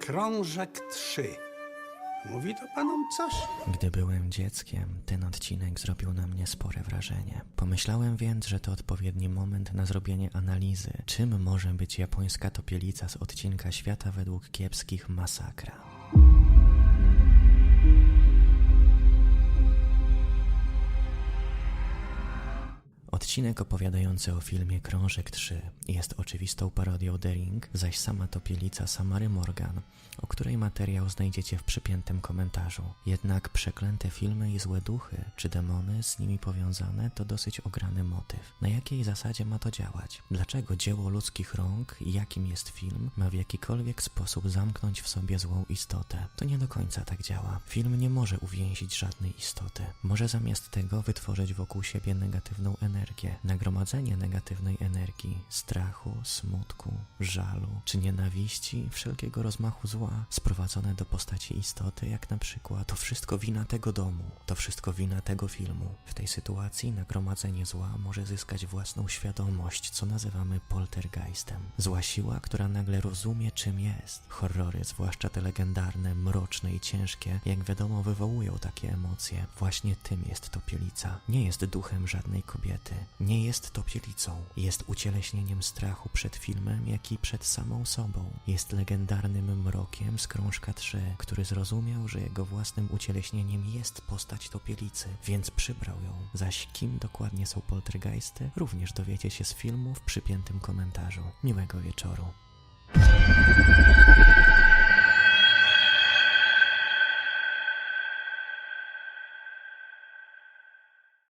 Krążek 3. Mówi to panom coś? Gdy byłem dzieckiem, ten odcinek zrobił na mnie spore wrażenie. Pomyślałem więc, że to odpowiedni moment na zrobienie analizy, czym może być japońska topielica z odcinka świata według kiepskich masakra. Odcinek opowiadający o filmie Krążek 3 jest oczywistą parodią The Ring, zaś sama topielica Samary Morgan, o której materiał znajdziecie w przypiętym komentarzu. Jednak przeklęte filmy i złe duchy, czy demony z nimi powiązane, to dosyć ograny motyw. Na jakiej zasadzie ma to działać? Dlaczego dzieło ludzkich rąk, jakim jest film, ma w jakikolwiek sposób zamknąć w sobie złą istotę? To nie do końca tak działa. Film nie może uwięzić żadnej istoty. Może zamiast tego wytworzyć wokół siebie negatywną energię. Nagromadzenie negatywnej energii, strachu, smutku, żalu czy nienawiści, wszelkiego rozmachu zła, sprowadzone do postaci istoty, jak na przykład to wszystko wina tego domu, to wszystko wina tego filmu. W tej sytuacji nagromadzenie zła może zyskać własną świadomość, co nazywamy poltergeistem. Zła siła, która nagle rozumie, czym jest. Horrory, zwłaszcza te legendarne, mroczne i ciężkie, jak wiadomo, wywołują takie emocje. Właśnie tym jest topielica. Nie jest duchem żadnej kobiety. Nie jest topielicą. Jest ucieleśnieniem strachu przed filmem, jak i przed samą sobą. Jest legendarnym mrokiem z krążka 3, który zrozumiał, że jego własnym ucieleśnieniem jest postać topielicy, więc przybrał ją. Zaś kim dokładnie są poltergeisty, również dowiecie się z filmu w przypiętym komentarzu. Miłego wieczoru.